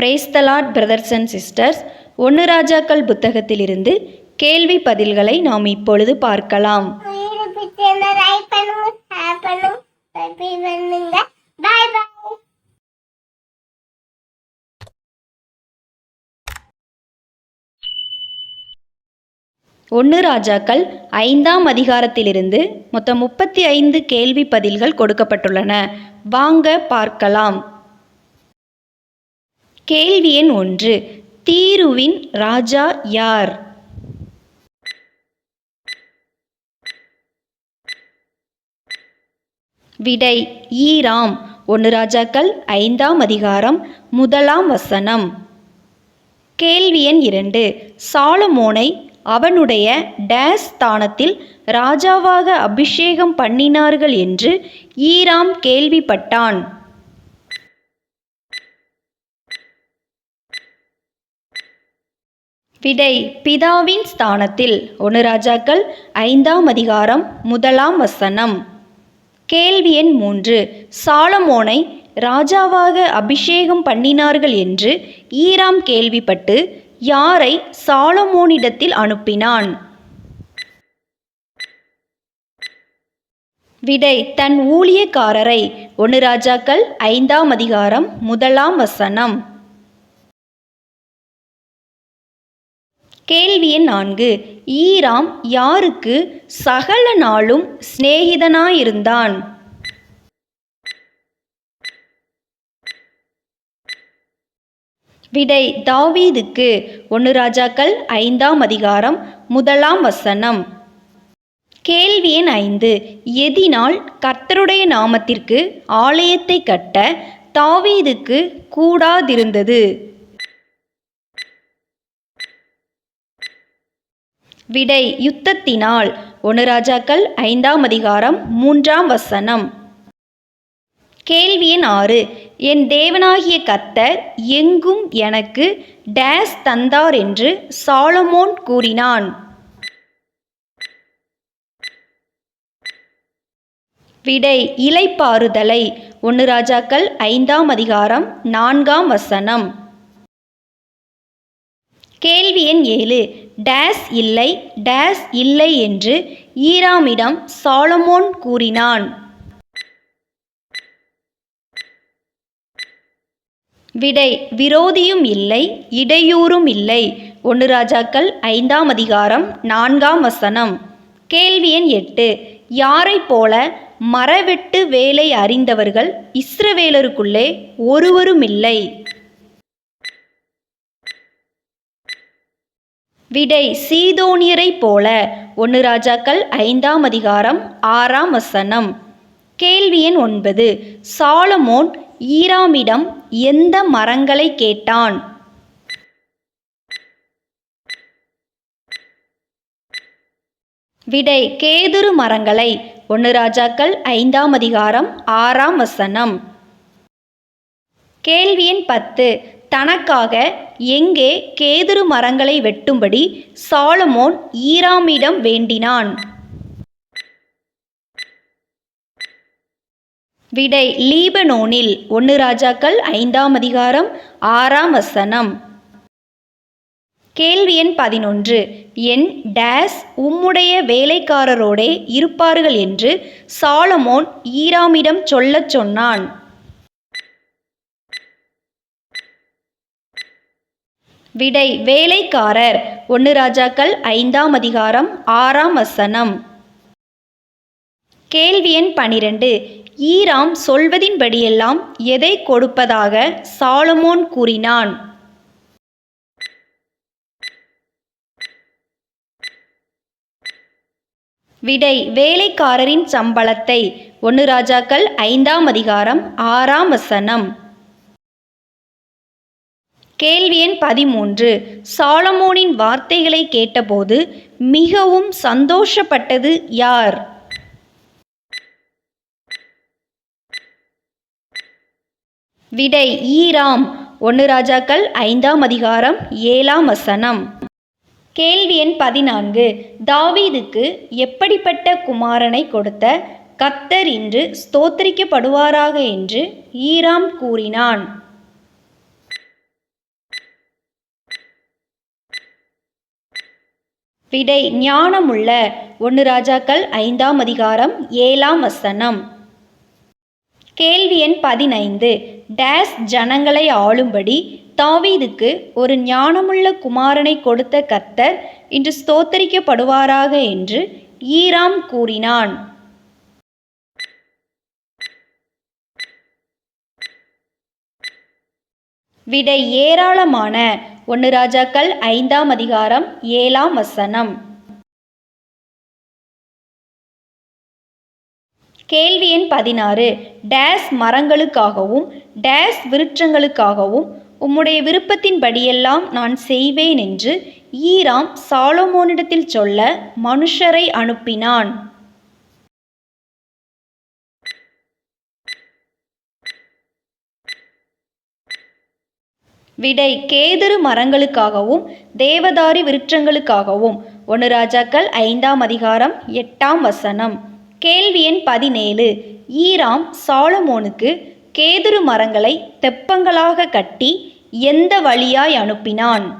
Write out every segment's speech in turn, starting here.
Praise the Lord brothers and sisters ஒன்று ராஜாக்கள் புத்தகத்திலிருந்து கேள்வி பதில்களை நாம் இப்பொழுது பார்க்கலாம். ஒன்று ராஜாக்கள் ஐந்தாம் அதிகாரத்திலிருந்து மொத்தம் முப்பத்தி ஐந்து கேள்வி பதில்கள் கொடுக்கப்பட்டுள்ளன. வாங்க பார்க்கலாம். கேள்வி எண் ஒன்று. தீருவின் ராஜா யார்? விடை ஈராம் ஒன்று ராஜாக்கள் ஐந்தாம் அதிகாரம் முதலாம் வசனம். கேள்வி எண் இரண்டு. சாலமோனை அவனுடைய டேஸ் ஸ்தானத்தில் ராஜாவாக அபிஷேகம் பண்ணினார்கள் என்று ஈராம் கேள்விப்பட்டான். விடை பிதாவின் ஸ்தானத்தில். ஒன்று ராஜாக்கள் ஐந்தாம் அதிகாரம் முதலாம் வசனம். கேள்வி எண் மூன்று. சாலமோனை ராஜாவாக அபிஷேகம் பண்ணினார்கள் என்று ஈராம் கேள்விப்பட்டு யாரை சாலமோனிடத்தில் அனுப்பினான்? விடை தன் ஊழியக்காரரை. ஒன்று ராஜாக்கள் ஐந்தாம் அதிகாரம் முதலாம் வசனம். கேள்வி எண் நான்கு. ஈராம் யாருக்கு சகல நாளும் சிநேகிதனாயிருந்தான்? விடை தாவீதுக்கு. ஒன்று ராஜாக்கள் ஐந்தாம் அதிகாரம் முதலாம் வசனம். கேள்வி எண் ஐந்து. எதினால் கர்த்தருடைய நாமத்திற்கு ஆலயத்தை கட்ட தாவீதுக்கு கூடாதிருந்தது. விடை யுத்தத்தினால். ஒன்று ராஜாக்கள் ஐந்தாம் அதிகாரம் மூன்றாம் வசனம். கேள்வி எண் ஆறு என் தேவனாகிய கத்தர் எங்கும் எனக்கு டேஸ் தந்தார் என்று சாலமோன் கூறினான். விடை இலைப்பாறுதலை ஒன்று ராஜாக்கள் ஐந்தாம் அதிகாரம் நான்காம் வசனம். கேள்வி எண் ஏழு டேஸ் இல்லை டேஸ் இல்லை என்று ஈராமிடம் சாலமோன் கூறினான். விடை விரோதியும் இல்லை இடையூறும் இல்லை. ஒன்று ராஜாக்கள் ஐந்தாம் அதிகாரம் நான்காம் வசனம். கேள்வி எண் எட்டு. யாரைப் போல மரவெட்டு வேலை அறிந்தவர்கள் இஸ்ரவேலருக்குள்ளே ஒருவருமில்லை. விடை சீதோனியரைப் போல. ஒன்று ராஜாக்கள் ஐந்தாம் அதிகாரம் ஆறாம் வசனம். கேள்வி எண் ஒன்பது. சாலமோன் ஈராமிடம் எந்த மரங்களை கேட்டான்? விடை கேதுரு மரங்களை. ஒன்று ராஜாக்கள் ஐந்தாம் அதிகாரம் ஆறாம் வசனம். கேள்வி எண் பத்து. தனக்காக எங்கே கேதுரு மரங்களை வெட்டும்படி சாலமோன் ஈராமிடம் வேண்டினான். விடை லீபனோனில் ஒன்று ராஜாக்கள் ஐந்தாம் அதிகாரம் ஆறாம் வசனம். கேள்வி எண் பதினொன்று. என் டேஸ் உம்முடைய வேலைக்காரரோடே இருப்பார்கள் என்று சாலமோன் ஈராமிடம் சொல்லச் சொன்னான். விடை வேலைக்காரர். ஒன்று ராஜாக்கள் ஐந்தாம் அதிகாரம் ஆறாம் வசனம். கேள்வி எண் பனிரெண்டு. ஈராம் சொல்வதின்படியெல்லாம் எதை கொடுப்பதாக சாலமோன் கூறினான்? விடை வேலைக்காரரின் சம்பளத்தை. ஒன்று ராஜாக்கள் ஐந்தாம் அதிகாரம் ஆறாம் வசனம். கேள்வி எண் பதிமூன்று. சாலமோனின் வார்த்தைகளை கேட்டபோது மிகவும் சந்தோஷப்பட்டது யார்? விடை ஈராம் ஒன்று ராஜாக்கள் ஐந்தாம் அதிகாரம் ஏழாம் வசனம். கேள்வி எண் பதினான்கு. தாவீதுக்கு எப்படிப்பட்ட குமாரனை கொடுத்த கத்தர் இன்று ஸ்தோத்தரிக்கப்படுவாராக என்று ஈராம் கூறினான். விடை ஞானமுள்ள. ஒன்று ராஜாக்கள் ஐந்தாம் அதிகாரம் ஏழாம் வசனம். கேள்வி எண் பதினைந்து. டேஸ் ஜனங்களை ஆளும்படி தாவீதுக்கு ஒரு ஞானமுள்ள குமாரனை கொடுத்த கர்த்தர் இன்று ஸ்தோத்தரிக்கப்படுவாராக என்று ஈராம் கூறினான். விடை ஏராளமான ஒன்று ராஜாக்கள் ஐந்தாம் அதிகாரம் ஏழாம் வசனம். கேள்வி எண் பதினாறு. டேஸ் மரங்களுக்காகவும் டேஸ் விருட்சங்களுக்காகவும் உம்முடைய விருப்பத்தின்படியெல்லாம் நான் செய்வேன் என்று ஈராம் சாலோமோனிடத்தில் சொல்ல மனுஷரை அனுப்பினான். விடை கேதுரு மரங்களுக்காகவும் தேவதாரி விருட்சங்களுக்காகவும். ஒன்று ராஜாக்கள் ஐந்தாம் அதிகாரம் எட்டாம் வசனம். கேள்வி எண் பதினேழு. ஈராம் சாலமோனுக்கு கேதுரு மரங்களை தெப்பங்களாக கட்டி எந்த வழியாய் அனுப்பினான்?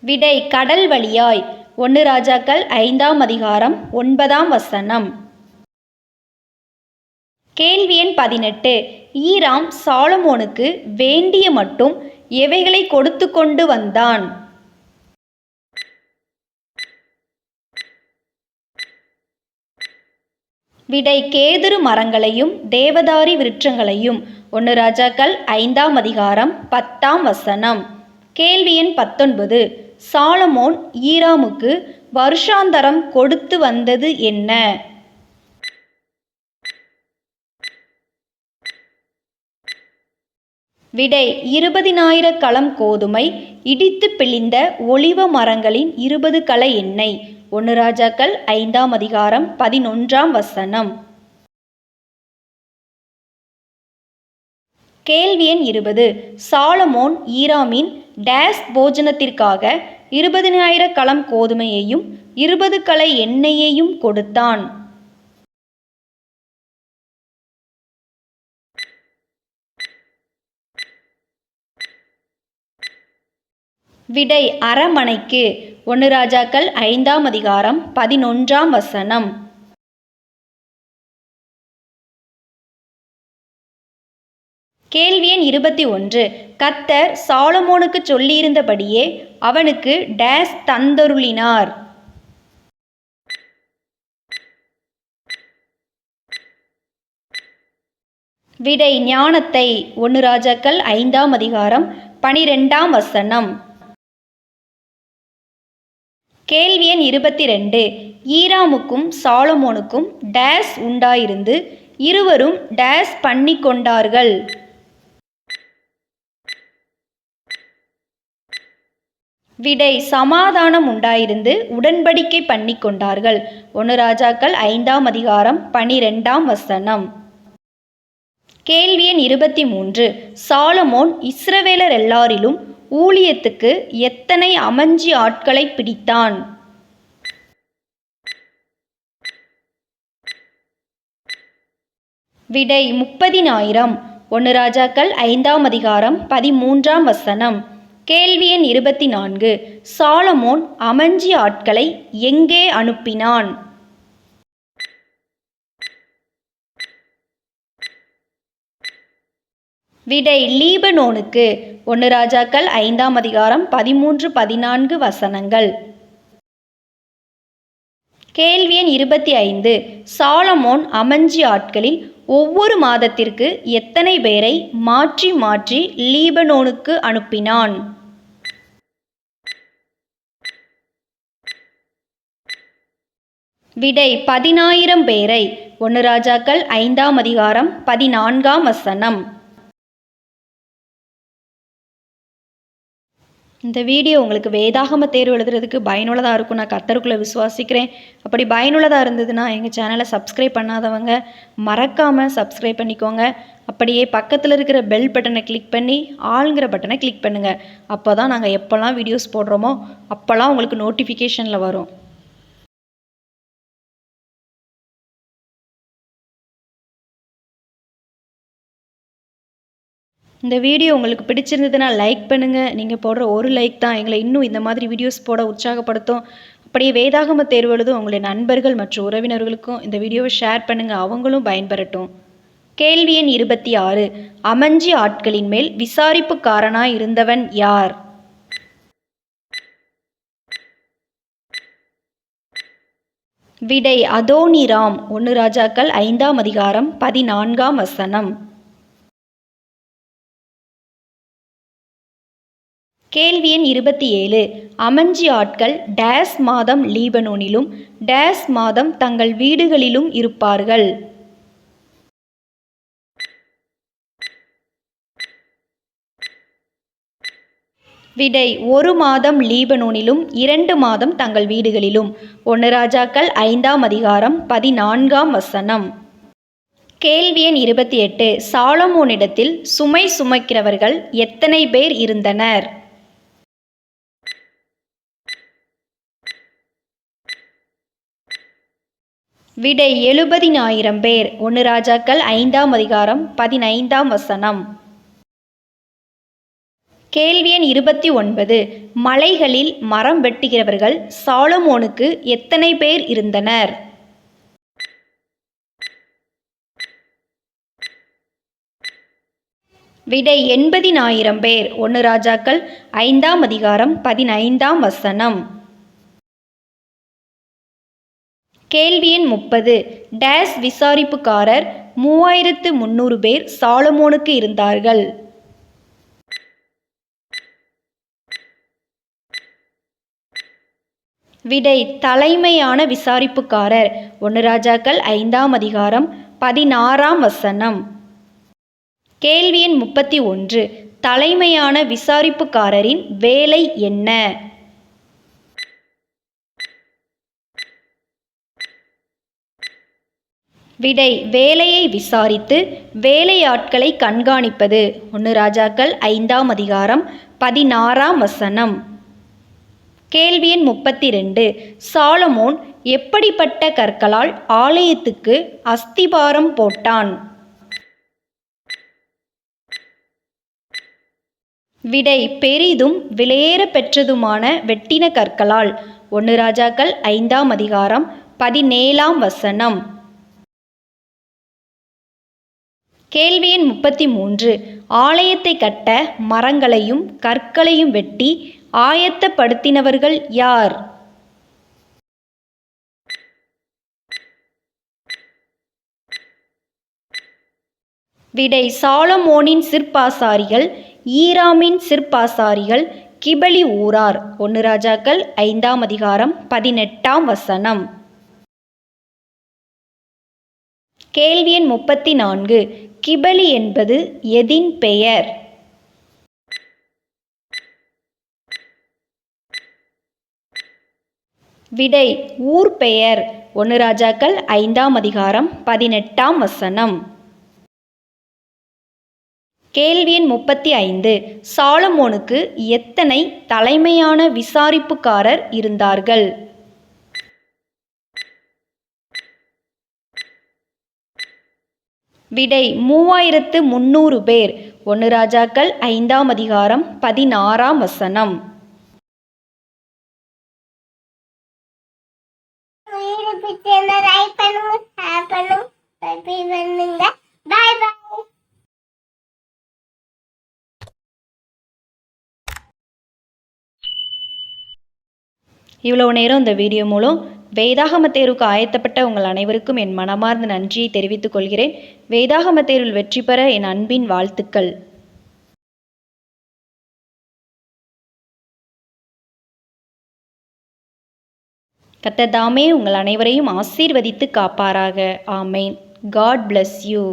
விடை கடல் வழியாய். ஒன்று ராஜாக்கள் ஐந்தாம் அதிகாரம் ஒன்பதாம் வசனம். கேள்வி எண் பதினெட்டு. ஈராம் சாலமோனுக்கு வேண்டிய மட்டும் எவைகளை கொடுத்து கொண்டு வந்தான்? விடை கேதுரு மரங்களையும் தேவதாரி விருட்சங்களையும். ஒன்று ராஜாக்கள் ஐந்தாம் அதிகாரம் பத்தாம் வசனம். கேள்வி எண் பத்தொன்பது. சாலமோன் ஈராமுக்கு வருஷாந்தரம் கொடுத்து வந்தது என்ன? விடை இருபதினாயிர களம் கோதுமை இடித்து பிழிந்த ஒளிவ மரங்களின் இருபது கலை எண்ணெய். ஒன்று ராஜாக்கள் ஐந்தாம் அதிகாரம் பதினொன்றாம் வசனம். கேள்வி எண் இருபது. சாலமோன் ஈராமின் டேஸ் போஜனத்திற்காக இருபதினாயிர களம் கோதுமையையும் இருபது களை எண்ணெயையும் கொடுத்தான். விடை அரமனைக்கு ஒன்று ராஜாக்கள் ஐந்தாம் அதிகாரம் பதினொன்றாம் வசனம். கேள்வி எண் இருபத்தி ஒன்று. கத்தர் சாலமோனுக்கு சொல்லியிருந்தபடியே அவனுக்கு டேஸ் தந்தருளினார். விடை ஞானத்தை. ஒன்று ராஜாக்கள் ஐந்தாம் அதிகாரம் பனிரெண்டாம் வசனம். கேள்வி எண் இருபத்தி ரெண்டு ஈராமுக்கும் சாலமோனுக்கும் டேஸ் உண்டாயிருந்து இருவரும் டேஸ் பண்ணி கொண்டார்கள். விடை சமாதானம் உண்டாயிருந்து உடன்படிக்கை பண்ணி கொண்டார்கள். ஒன்று ராஜாக்கள் ஐந்தாம் அதிகாரம் பனிரெண்டாம் வசனம். கேள்வி எண் இருபத்தி மூன்று. சாலமோன் இஸ்ரவேலர் எல்லாரிலும் ஊழியத்துக்கு எத்தனை அமஞ்சி ஆட்களை பிடித்தான்? விடை முப்பதினாயிரம். ஒன்று ராஜாக்கள் ஐந்தாம் அதிகாரம் பதிமூன்றாம் வசனம். கேள்வி எண் இருபத்தி நான்கு. சாலமோன் அமஞ்சி ஆட்களை எங்கே அனுப்பினான்? விடை லீபனோனுக்கு. ஒன்று ராஜாக்கள் ஐந்தாம் அதிகாரம் பதிமூன்று பதினான்கு வசனங்கள். கேள்வி எண் இருபத்தி ஐந்து. சாலமோன் அமஞ்சி ஆட்களில் ஒவ்வொரு மாதத்திற்கு எத்தனை பேரை மாற்றி மாற்றி லீபனோனுக்கு அனுப்பினான்? விடை பதினாயிரம் பேரை. ஒன்று ராஜாக்கள் ஐந்தாம் அதிகாரம் பதினான்காம் வசனம். இந்த வீடியோ உங்களுக்கு வேதாகம தேர்வு எழுதுறதுக்கு பயனுள்ளதாக இருக்கும் நான் கத்தருக்குள்ளே விசுவாசிக்கிறேன். அப்படி பயனுள்ளதாக இருந்ததுன்னா எங்கள் சேனலை சப்ஸ்கிரைப் பண்ணாதவங்க மறக்காமல் சப்ஸ்கிரைப் பண்ணிக்கோங்க. அப்படியே பக்கத்தில் இருக்கிற பெல் பட்டனை கிளிக் பண்ணி ஆளுங்கிற பட்டனை கிளிக் பண்ணுங்கள் அப்போ தான் நாங்கள் எப்போல்லாம் வீடியோஸ் போடுறோமோ அப்போல்லாம் உங்களுக்கு நோட்டிஃபிகேஷனில் வரும். இந்த வீடியோ உங்களுக்கு பிடிச்சிருந்ததுன்னா லைக் பண்ணுங்கள் நீங்கள் போடுற ஒரு லைக் தான் எங்களை இன்னும் இந்த மாதிரி வீடியோஸ் போட உற்சாகப்படுத்தும். அப்படியே வேதாகம தேர்வு எழுதும் உங்களுடைய நண்பர்கள் மற்றும் உறவினர்களுக்கும் இந்த வீடியோவை ஷேர் பண்ணுங்கள் அவங்களும் பயன்பெறட்டும். கேள்வி எண் இருபத்தி ஆறு. அமஞ்சி ஆட்களின் மேல் விசாரிப்புக்காரனாய் இருந்தவன் யார்? விடை அதோனிராம் ஒன்று ராஜாக்கள் ஐந்தாம் அதிகாரம் பதினான்காம் வசனம். கேள்வி எண் இருபத்தி ஏழு. அமஞ்சி ஆட்கள் டேஸ் மாதம் லீபனோனிலும் டேஸ் மாதம் தங்கள் வீடுகளிலும் இருப்பார்கள். விடை ஒரு மாதம் லீபனோனிலும் இரண்டு மாதம் தங்கள் வீடுகளிலும். ஒன்று ராஜாக்கள் ஐந்தாம் அதிகாரம் பதினான்காம் வசனம். கேள்வி எண் இருபத்தி எட்டு. சாலமோனிடத்தில் சுமை சுமக்கிறவர்கள் எத்தனை பேர் இருந்தனர்? விடை எழுபதினாயிரம் பேர். ஒன்று ராஜாக்கள் ஐந்தாம் அதிகாரம் பதினைந்தாம் வசனம். கேள்வி எண் இருபத்தி ஒன்பது. மலைகளில் மரம் வெட்டுகிறவர்கள் சாலமோனுக்கு எத்தனை பேர் இருந்தனர்? விடை எண்பதினாயிரம் பேர். ஒன்று ராஜாக்கள் ஐந்தாம் அதிகாரம் பதினைந்தாம் வசனம். கேள்வி எண் முப்பது. டேஸ் விசாரிப்புக்காரர் மூவாயிரத்து முந்நூறு பேர் சாலமோனுக்கு இருந்தார்கள். விடை தலைமையான விசாரிப்புக்காரர். ஒன்று ராஜாக்கள் ஐந்தாம் அதிகாரம் பதினாறாம் வசனம். கேள்வி எண் முப்பத்தி ஒன்று. தலைமையான விசாரிப்புக்காரரின் வேலை என்ன? விடை வேலையை விசாரித்து வேலையாட்களை கண்காணிப்பது. ஒன்று ராஜாக்கள் ஐந்தாம் அதிகாரம் பதினாறாம் வசனம். கேள்வி எண் முப்பத்தி ரெண்டு சாலமோன் எப்படிப்பட்ட கற்களால் ஆலயத்துக்கு அஸ்திபாரம் போட்டான்? விடை பெரிதும் விலையேற பெற்றதுமான வெட்டின கற்களால். ஒன்று ராஜாக்கள் ஐந்தாம் அதிகாரம் பதினேழாம் வசனம். கேள்வி எண் முப்பத்தி மூன்று ஆலயத்தை கட்ட மரங்களையும் கற்களையும் வெட்டி ஆயத்தப்படுத்தினவர்கள் யார்? விடை சாலமோனின் சிற்பாசாரிகள் ஈராமின் சிற்பாசாரிகள் கிபலி ஊரார். ஒன்று ராஜாக்கள் ஐந்தாம் அதிகாரம் பதினெட்டாம் வசனம். கேள்வி எண் முப்பத்தி நான்கு கிபலி என்பது எதின் பெயர்? விடை ஊர் பெயர். ஒன்று ராஜாக்கள் ஐந்தாம் அதிகாரம் பதினெட்டாம் வசனம். கேள்வி எண் முப்பத்தி ஐந்து. சாலமோனுக்கு எத்தனை தலைமையான விசாரிப்புக்காரர் இருந்தார்கள்? விடை மூவாயிரத்து முந்நூறு பேர். ஒன்று ராஜாக்கள் ஐந்தாம் அதிகாரம் பதினாறாம் வசனம். பாய் பாய் இவ்வளவு நேரம் இந்த வீடியோ மூலம் வேதாகம தேர்வுக்கு ஆயத்தப்பட்ட உங்கள் அனைவருக்கும் என் மனமார்ந்த நன்றியை தெரிவித்துக் கொள்கிறேன். வேதாகம தேர்வில் வெற்றி பெற என் அன்பின் வாழ்த்துக்கள். கத்ததாமே உங்கள் அனைவரையும் ஆசீர்வதித்து காப்பாராக. ஆமேன். God bless you